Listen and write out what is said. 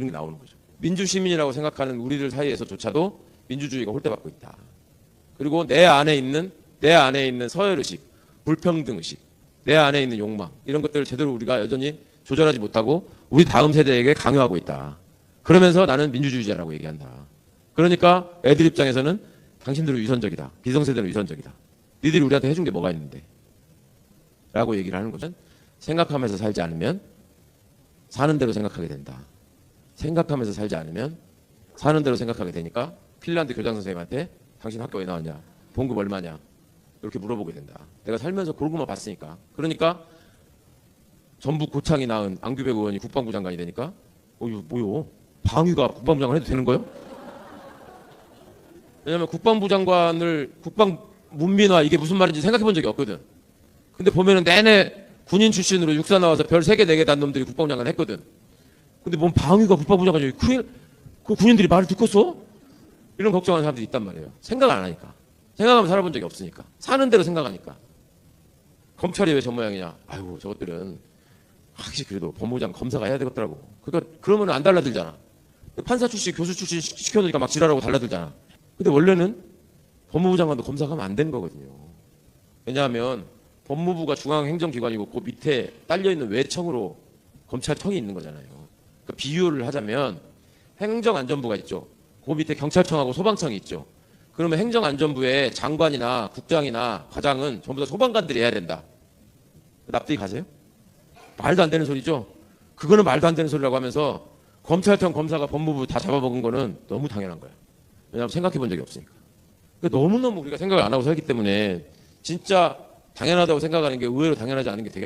이런 게 나오는 거죠. 민주시민이라고 생각하는 우리들 사이에서조차도 민주주의가 홀대받고 있다. 그리고 내 안에 있는 내 안에 있는 서열의식, 불평등의식, 내 안에 있는 욕망 이런 것들을 제대로 우리가 여전히 조절하지 못하고 우리 다음 세대에게 강요하고 있다. 그러면서 나는 민주주의자라고 얘기한다. 그러니까 애들 입장에서는 당신들은 위선적이다. 기성세대는 위선적이다. 니들이 우리한테 해준 게 뭐가 있는데? 라고 얘기를 하는 것은 생각하면서 살지 않으면 사는 대로 생각하게 된다. 생각하면서 살지 않으면 사는 대로 생각하게 되니까 핀란드 교장 선생님한테 당신 학교 왜 나왔냐? 봉급 얼마냐? 이렇게 물어보게 된다. 내가 살면서 고르고만 봤으니까. 그러니까 전북 고창이 낳은 안규백 의원이 국방부 장관이 되니까 어 이거 뭐요? 방위가 국방부 장관 해도 되는 거예요? 왜냐면 국방부 장관을 국방 문민화 이게 무슨 말인지 생각해 본 적이 없거든. 근데 보면은 내내 군인 출신으로 육사 나와서 별세개네개단 놈들이 국방부 장관 했거든. 근데 뭔 방위가 국방부 장관이 큰일 그 군인들이 말을 써? 이런 걱정하는 사람들이 있단 말이에요. 생각 안 하니까. 생각하면 살아본 적이 없으니까. 사는 대로 생각하니까. 검찰이 왜 저 모양이냐? 아이고 저것들은 확실히 그래도 법무장 검사가 해야 되겠더라고. 그러니까 그러면 안 달라들잖아. 판사 출신, 교수 출신 시- 시켜놓으니까 막 지랄하고 달라들잖아. 근데 원래는 법무부 장관도 검사가 하면 안 되는 거거든요. 왜냐하면 법무부가 중앙행정기관이고 그 밑에 딸려있는 외청으로 검찰청이 있는 거잖아요. 그러니까 비유를 하자면 행정안전부가 있죠. 그 밑에 경찰청하고 소방청이 있죠. 그러면 행정안전부의 장관이나 국장이나 과장은 전부 다 소방관들이 해야 된다. 납득이 가세요? 말도 안 되는 소리죠. 그거는 말도 안 되는 소리라고 하면서 검찰청 검사가 법무부 다 잡아먹은 거는 너무 당연한 거야. 왜냐하면 생각해 본 적이 없으니까. 그러니까 너무너무 우리가 생각을 안 하고 살기 때문에 진짜 당연하다고 생각하는 게 의외로 당연하지 않은 게 되게